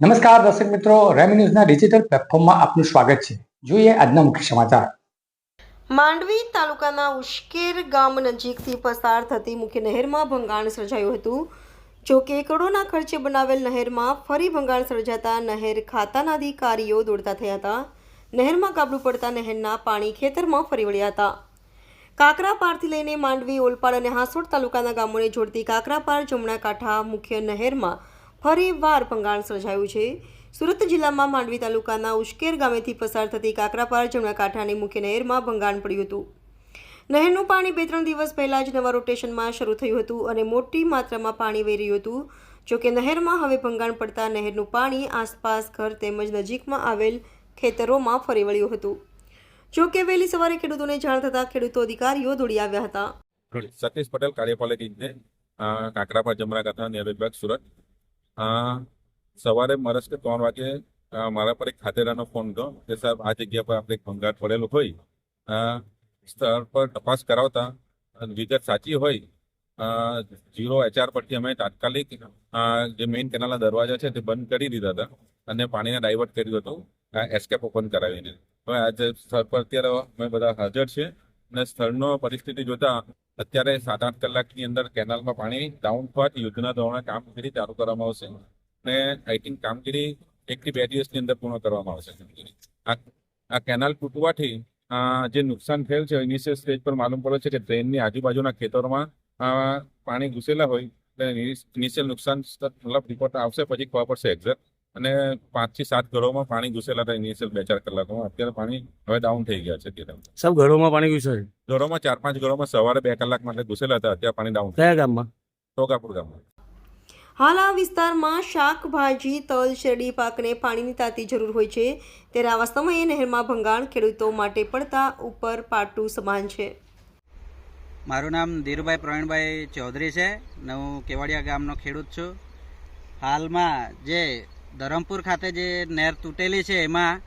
નમસ્કાર દર્શક મિત્રો, રેમી ન્યૂઝના ડિજિટલ પ્લેટફોર્મમાં આપનું સ્વાગત છે. જોઈએ આજના મુખ્ય સમાચાર. માંડવી તાલુકાના ઉશ્કેર ગામ નજીકથી પસાર થતી મુખ્ય નહેરમાં ભંગાણ સર્જાયું હતું. જો કે કરોડોના ખર્ચે બનાવેલ નહેરમાં ફરી ભંગાણ સર્જાતા નહેર ખાતાના અધિકારીઓ દોડતા થયા હતા. નહેરમાં ગાબડું પડતા નહેરના પાણી ખેતરમાં ફરી વળ્યા હતા. કાકરાપારથી લઈને માંડવી, ઓલપાડ અને હાંસોડ તાલુકાના ગામોને જોડતી કાકરાપાર જમણા કાંઠા મુખ્ય નહેરમાં ફરી વાર ભંગાણ સર્જાયું છે. સુરત જિલ્લામાં માંડવી તાલુકાના ઉશ્કેર ગામેથી પસાર થતી કાકરાપાર જમણા કાંઠાની મુખ્ય નહેરમાં ભંગાણ પડ્યું હતું. નહેરનું પાણી બે ત્રણ દિવસ પહેલા જ નવા રોટેશનમાં શરૂ થયું હતું અને મોટી માત્રામાં પાણી વહી રહ્યું હતું. જોકે નહેરમાં હવે ભંગાણ પડતા નહેરનું પાણી આસપાસ ઘર તેમજ નજીકમાં આવેલ ખેતરોમાં ફરી વળ્યું હતું. જોકે વહેલી સવારે ખેડૂતોને જાણ થતાં ખેડૂતો અધિકારીઓ દોડી આવ્યા હતા. સતીશ પટેલ કાર્યપાલક ઇજનેર અ, કાકરાપા જમરા કાંઠા નેર વિભાગ સુરત. અ, સવારે મરસ કે ત્રણ વાગે મારા પર એક ખાતેદારનો ફોન ગયો કે સાહેબ આ જગ્યા પર આપણે એક ભંગાર પડેલો હોય અ, સ્થળ પર તપાસ કરાવતા વિગત સાચી હોય જીરો એચઆર પરથી અમે તાત્કાલિક જે મેઇન કેનાલના દરવાજા છે તે બંધ કરી દીધા હતા અને પાણીને ડાયવર્ટ કર્યું હતું એસ્કેપ ઓપન કરાવીને. હવે આજે સ્થળ પર અત્યારે અમે બધા હાજર છે અને સ્થળનો પરિસ્થિતિ જોતા અત્યારે સાત આઠ કલાકની અંદર કેનાલમાં પાણી ડાઉન પર યોજના ધોરણે કામગીરી ચાલુ કરવામાં આવશે. અને આઈ થિંક કામગીરી એકથી બે દિવસની અંદર પૂર્ણ કરવામાં આવશે. આ કેનાલ તૂટવાથી જે નુકસાન થયેલ છે ઇનિશિયલ સ્ટેજ પર માલુમ પડે છે કે ટ્રેનની આજુબાજુના ખેતરોમાં પાણી ઘૂસેલા હોય, એટલે ઇનિશિયલ નુકસાન મતલબ રિપોર્ટ આવશે, પછી ખબર પડશે એક્ઝેક્ટ અને પાંચથી સાત ઘરોમાં પાણી ઘૂસેલા હતા ઇનિશિયલ બે ચાર કલાકોમાં. અત્યારે પાણી હવે ડાઉન થઈ ગયા છે અત્યારે સબ ઘરોમાં પાણી ઘૂસે છે? ઘરોમાં ચાર પાંચ ઘરોમાં સવારે બે કલાક માટે ઘૂસેલા હતા અત્યારે પાણી ડાઉન કયા ગામમાં? ટોકાપુર ગામમાં. હાલ આ વિસ્તારમાં શાકભાજી તલ શેરડી પાકને પાણીની તાતી જરૂર હોય છે. ત્યારે આવા સમયે નહેરમાં ભંગાણ ખેડૂતો માટે પડતા ઉપર પાટું સમાન છે. મારું નામ ધીરુભાઈ પ્રવીણભાઈ ચૌધરી છે. ને હું કેવડિયા ગામનો ખેડૂત છું. હાલમાં જે ધરમપુર ખાતે જે નહેર તૂટેલી છે, એમાં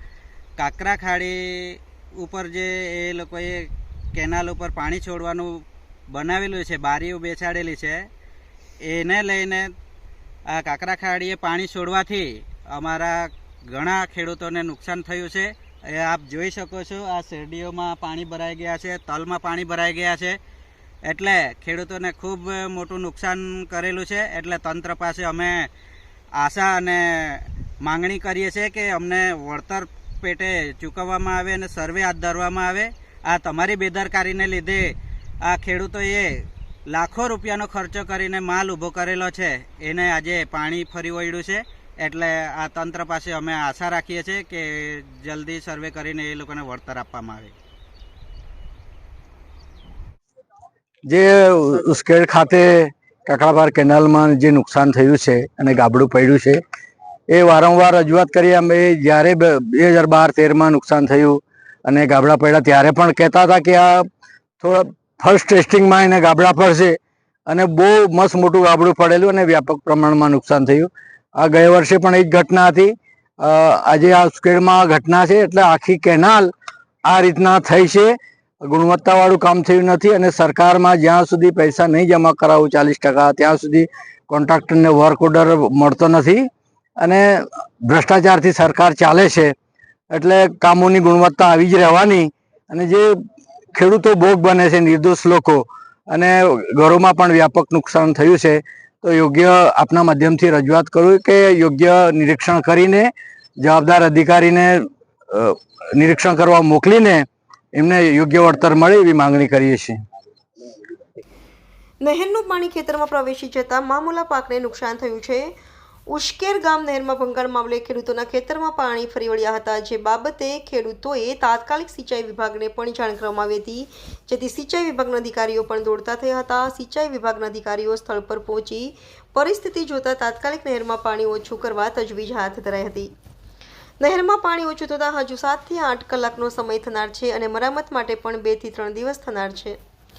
કાકરા ખાડી ઉપર જે એ લોકોએ કેનાલ ઉપર પાણી છોડવાનું બનાવેલું છે, બારીઓ બેસાડેલી છે, એને લઈને આ કાકરા ખાડીએ પાણી છોડવાથી અમારા ઘણા ખેડૂતોને નુકસાન થયું છે. એ આપ જોઈ શકો છો, આ શેરડીઓમાં પાણી ભરાઈ ગયા છે, તલમાં પાણી ભરાઈ ગયા છે. એટલે ખેડૂતોને ખૂબ મોટું નુકસાન કરેલું છે, એટલે તંત્ર પાસે અમે આશા અને માંગણી કરીએ છીએ કે અમને વળતર પેટે ચૂકવવામાં આવે અને સર્વે હાથ ધરવામાં આવે. આ તમારી બેદરકારીને લીધે આ ખેડૂતોએ લાખો રૂપિયાનો ખર્ચો કરીને માલ ઊભો કરેલો છે. એને આજે પાણી ફરી વળ્યું છે. એટલે આ તંત્ર પાસે અમે આશા રાખીએ છીએ કે જલ્દી સર્વે કરીને એ લોકોને વળતર આપવામાં આવે. જે ઉસ્કેડ ખાતે કાકડાપાર કેનાલમાં જે નુકસાન થયું છે અને ગાબડું પડ્યું છે, એ વારંવાર રજૂઆત કરી અમે જ્યારે બે હજાર બાર તેરમાં નુકસાન થયું અને ગાબડા પડ્યા ત્યારે પણ કહેતા હતા કે આ થોડા ફર્સ્ટ ટેસ્ટિંગમાં એને ગાબડા પડશે અને બહુ મસ્ત મોટું ગાબડું પડેલું અને વ્યાપક પ્રમાણમાં નુકસાન થયું. આ ગયા વર્ષે પણ એ જ ઘટના હતી. આજે આ ઉસ્કેડમાં ઘટના છે એટલે આખી કેનાલ આ રીતના થઈ છે ગુણવત્તાવાળું કામ થયું નથી અને સરકારમાં જ્યાં સુધી પૈસા નહીં જમા કરાવું ચાલીસ ટકા, ત્યાં સુધી કોન્ટ્રાક્ટરને વર્ક ઓર્ડર મળતો નથી અને ભ્રષ્ટાચારથી સરકાર ચાલે છે. એટલે કામોની ગુણવત્તા આવી જ રહેવાની અને જે ખેડૂતો ભોગ બને છે, નિર્દોષ લોકો અને ઘરોમાં પણ વ્યાપક નુકસાન થયું છે, તો યોગ્ય આપના માધ્યમથી રજૂઆત કરું કે યોગ્ય નિરીક્ષણ કરીને જવાબદાર અધિકારીને નિરીક્ષણ કરવા મોકલીને એમને યોગ્ય વળતર મળે એવી માંગણી કરીએ છીએ. નહેરનું પાણી ખેતરમાં પ્રવેશી જતા મામૂલા પાકને નુકસાન થયું છે. ઉશ્કેર ગામ નહેરમાં ભંગાણ મામલે ખેડૂતોના ખેતરમાં પાણી ફરી વળ્યા હતા, જે બાબતે ખેડૂતોએ તાત્કાલિક સિંચાઈ વિભાગને પણ જાણ કરવામાં આવી હતી. જેથી સિંચાઈ વિભાગના અધિકારીઓ પણ દોડતા થયા હતા. સિંચાઈ વિભાગના અધિકારીઓ સ્થળ પર પહોંચી પરિસ્થિતિ જોતા તાત્કાલિક નહેરમાં પાણી ઓછું કરવા તજવીજ હાથ ધરાઈ હતી. નહેરમાં પાણી ઓછું થતાં હજુ સાતથી આઠ કલાકનો સમય થનાર છે અને મરામત માટે પણ બેથી ત્રણ દિવસ થનાર છે.